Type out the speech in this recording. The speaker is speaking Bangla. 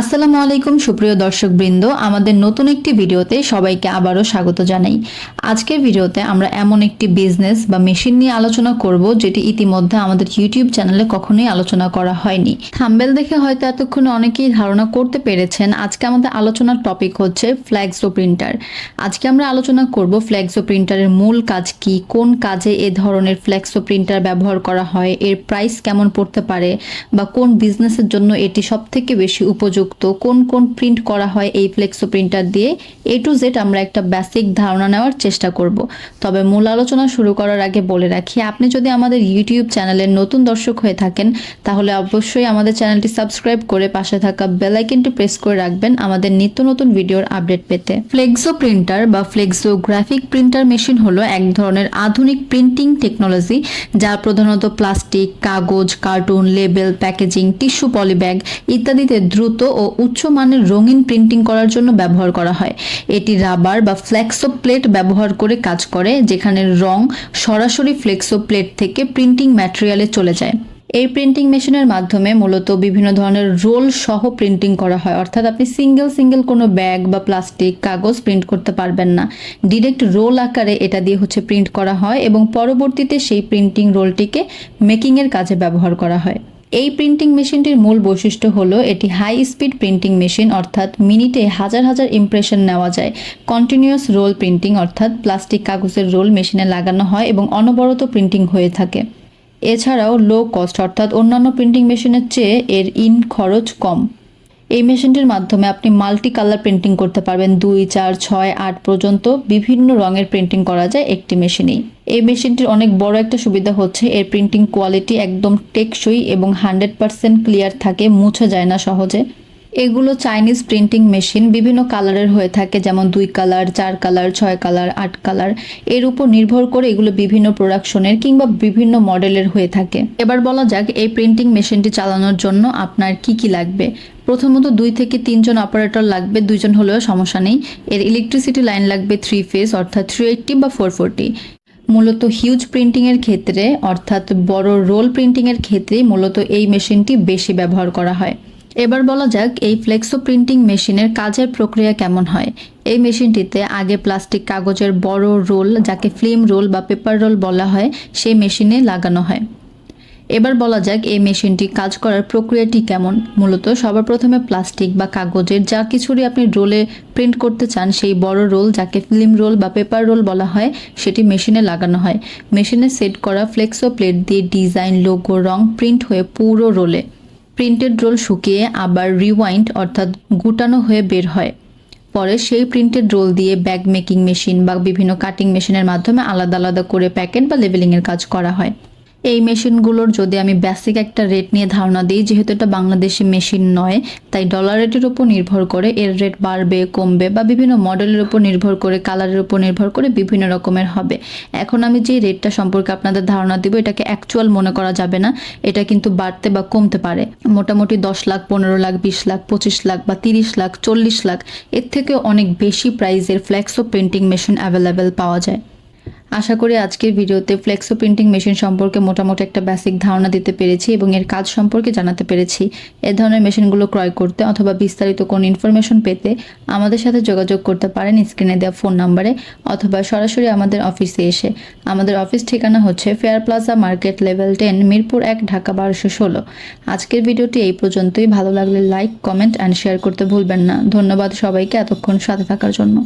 আসসালামু আলাইকুম, সুপ্রিয় দর্শকবৃন্দ। আমাদের নতুন একটি ভিডিওতে সবাইকে আবারও স্বাগত জানাই। আজকের ভিডিওতে আমরা এমন একটি বিজনেস বা মেশিন নিয়ে আলোচনা করব, যেটি ইতিমধ্যে আমাদের ইউটিউব চ্যানেলে কখনোই আলোচনা করা হয়নি। থাম্বেল দেখে হয়তো এতক্ষণে অনেকেই ধারণা করতে পেরেছেন, আজকে আমাদের আলোচনার টপিক হচ্ছে ফ্ল্যাক্সো প্রিন্টার আজকে আমরা আলোচনা করব ফ্ল্যাক্সো প্রিন্টারের মূল কাজ কি, কোন কাজে এ ধরনের ফ্ল্যাক্সো প্রিন্টার ব্যবহার করা হয়, এর প্রাইস কেমন পড়তে পারে, বা কোন বিজনেসের জন্য এটি সবথেকে বেশি উপযুক্ত কোন কোন প্রিন্ট করা হয় এই ফ্লেক্সো প্রিন্টার দিয়ে এ টু জেড আমরা একটা বেসিক ধারণা নেওয়ার চেষ্টা করব। তবে মূল আলোচনা শুরু করার আগে বলে রাখি, আপনি যদি আমাদের ইউটিউব চ্যানেলের নতুন দর্শক হয়ে থাকেন, তাহলে অবশ্যই আমাদের চ্যানেলটি সাবস্ক্রাইব করে পাশে থাকা বেল আইকনটি প্রেস করে রাখবেন আমাদের নিত্য নতুন ভিডিওর আপডেট পেতে। ফ্লেক্সো প্রিন্টার বা ফ্লেক্সো গ্রাফিক প্রিন্টার মেশিন হলো এক ধরনের আধুনিক প্রিন্টিং টেকনোলজি যা প্রধানত প্লাস্টিক কাগজ carton label packaging tissue polybag ইত্যাদিতে দ্রুত ও উচ্চ মানের রঙিন প্রিন্টিং করার জন্য ব্যবহার করা হয়। এটি রাবার বা ফ্লেক্সো প্লেট ব্যবহার করে কাজ করে, যেখানে রং সরাসরি ফ্লেক্সো প্লেট থেকে প্রিন্টিং ম্যাটেরিয়ালে চলে যায়। এই প্রিন্টিং মেশিনের মাধ্যমে মূলত বিভিন্ন ধরনের রোল সহ প্রিন্টিং করা হয়। অর্থাৎ আপনি সিঙ্গেল সিঙ্গেল কোনো ব্যাগ বা প্লাস্টিক কাগজ প্রিন্ট করতে পারবেন না। ডিরেক্ট রোল আকারে এটা দিয়ে হচ্ছে প্রিন্ট করা হয় এবং পরবর্তীতে সেই প্রিন্টিং রোলটিকে মেকিংয়ের কাজে ব্যবহার করা হয়। এই প্রিন্টিং মেশিনটির মূল বৈশিষ্ট্য হল, এটি হাই স্পিড প্রিন্টিং মেশিন অর্থাৎ মিনিটে হাজার হাজার ইমপ্রেশন নেওয়া যায়। কন্টিনিউয়াস রোল প্রিন্টিং অর্থাৎ প্লাস্টিক কাগজের রোল মেশিনে লাগানো হয় এবং অনবরত প্রিন্টিং হয়ে থাকে। এছাড়াও লো কস্ট অর্থাৎ অন্যান্য প্রিন্টিং মেশিনের চেয়ে এর ইন খরচ কম। এই মেশিনটির মাধ্যমে আপনি মাল্টি কালার প্রিন্টিং করতে পারবেন। দুই, চার, ছয়, আট পর্যন্ত বিভিন্ন রঙের প্রিন্টিং করা যায় একটি মেশিনেই। এই মেশিনটির অনেক বড় একটা সুবিধা হচ্ছে, এর প্রিন্টিং কোয়ালিটি একদম টেকসই এবং হান্ড্রেড পার্সেন্ট ক্লিয়ার থাকে, মুছে যায় না সহজে। এগুলো চাইনিজ প্রিন্টিং মেশিন বিভিন্ন কালারের হয়ে থাকে, যেমন দুই কালার চার কালার ছয় কালার আট কালারের উপর নির্ভর করে এগুলো বিভিন্ন প্রোডাকশনের কিংবা বিভিন্ন মডেলের হয়ে থাকে। এবার বলা যাক এই প্রিন্টিং মেশিনটি চালানোর জন্য আপনার কি কি লাগবে। প্রথমত দুই থেকে তিনজন অপারেটর লাগবে, দুইজন হলেও সমস্যা নেই। এর ইলেকট্রিসিটি লাইন লাগবে থ্রি ফেজ অর্থাৎ থ্রি এইটটি বা ফোর ফোরটি মূলত হিউজ প্রিন্টিংয়ের ক্ষেত্রে, অর্থাৎ বড় রোল প্রিন্টিংয়ের ক্ষেত্রে, মূলত এই মেশিনটি বেশি ব্যবহার করা হয়। এবার বলা যাক এই ফ্লেক্সো প্রিন্টিং মেশিনের কাজের প্রক্রিয়া কেমন হয়। এই মেশিনটিতে আগে প্লাস্টিক কাগজের বড় রোল, যাকে ফিল্ম রোল বা পেপার রোল বলা হয়, সেই মেশিনে লাগানো হয়। এবার বলা যাক এই মেশিনটি কাজ করার প্রক্রিয়াটি কেমন। মূলত সবার প্রথমে প্লাস্টিক বা কাগজের যা কিছুরই আপনি রোলে প্রিন্ট করতে চান, সেই বড় রোল, যাকে ফিল্ম রোল বা পেপার রোল বলা হয়, সেটি মেশিনে লাগানো হয়। মেশিনে সেট করা ফ্লেক্সো প্লেট দিয়ে ডিজাইন, লোগো, রং প্রিন্ট হয়ে পুরো রোলে। প্রিন্টেড রোল শুকিয়ে আবার রিওয়াইন্ড অর্থাৎ গুটানো হয়ে বের হয়। পরে সেই প্রিন্টেড রোল দিয়ে ব্যাগ মেকিং মেশিন বা বিভিন্ন কাটিং মেশিনের মাধ্যমে আলাদা আলাদা করে প্যাকেট বা লেবেলিংয়ের কাজ করা হয়। এই মেশিনগুলোর যদি আমি বেসিক একটা রেট নিয়ে ধারণা দিই, যেহেতু এটা বাংলাদেশি মেশিন নয়, তাই ডলার রেটের উপর নির্ভর করে এর রেট বাড়বে, কমবে বা বিভিন্ন মডেলের উপর নির্ভর করে কালারের উপর নির্ভর করে বিভিন্ন রকমের হবে। এখন আমি যে রেটটা সম্পর্কে আপনাদের ধারণা দিব, এটাকে অ্যাকচুয়াল মনে করা যাবে না। এটা কিন্তু বাড়তে বা কমতে পারে। মোটামুটি দশ লাখ, পনেরো লাখ, বিশ লাখ, পঁচিশ লাখ বা তিরিশ লাখ, চল্লিশ লাখ, এর থেকেও অনেক বেশি প্রাইজের ফ্ল্যাক্সো প্রিন্টিং মেশিন অ্যাভেলেবেল পাওয়া যায়। আশা করি আজকের ভিডিওতে ফ্লেক্সো প্রিন্টিং মেশিন সম্পর্কে মোটামুটি একটা বেসিক ধারণা দিতে পেরেছি এবং এর কাজ সম্পর্কে জানাতে পেরেছি। এ ধরনের মেশিনগুলো ক্রয় করতে অথবা বিস্তারিত কোনো ইনফরমেশন পেতে আমাদের সাথে যোগাযোগ করতে পারেন স্ক্রিনে দেওয়া ফোন নাম্বারে অথবা সরাসরি আমাদের অফিসে এসে। আমাদের অফিস ঠিকানা হচ্ছে fair plaza market level ten Mirpur এক, ঢাকা বারোশো ষোলো। আজকের ভিডিওটি এই পর্যন্তই। ভালো লাগলে লাইক কমেন্ট অ্যান্ড শেয়ার করতে ভুলবেন না। ধন্যবাদ সবাইকে এতক্ষণ সাথে থাকার জন্য।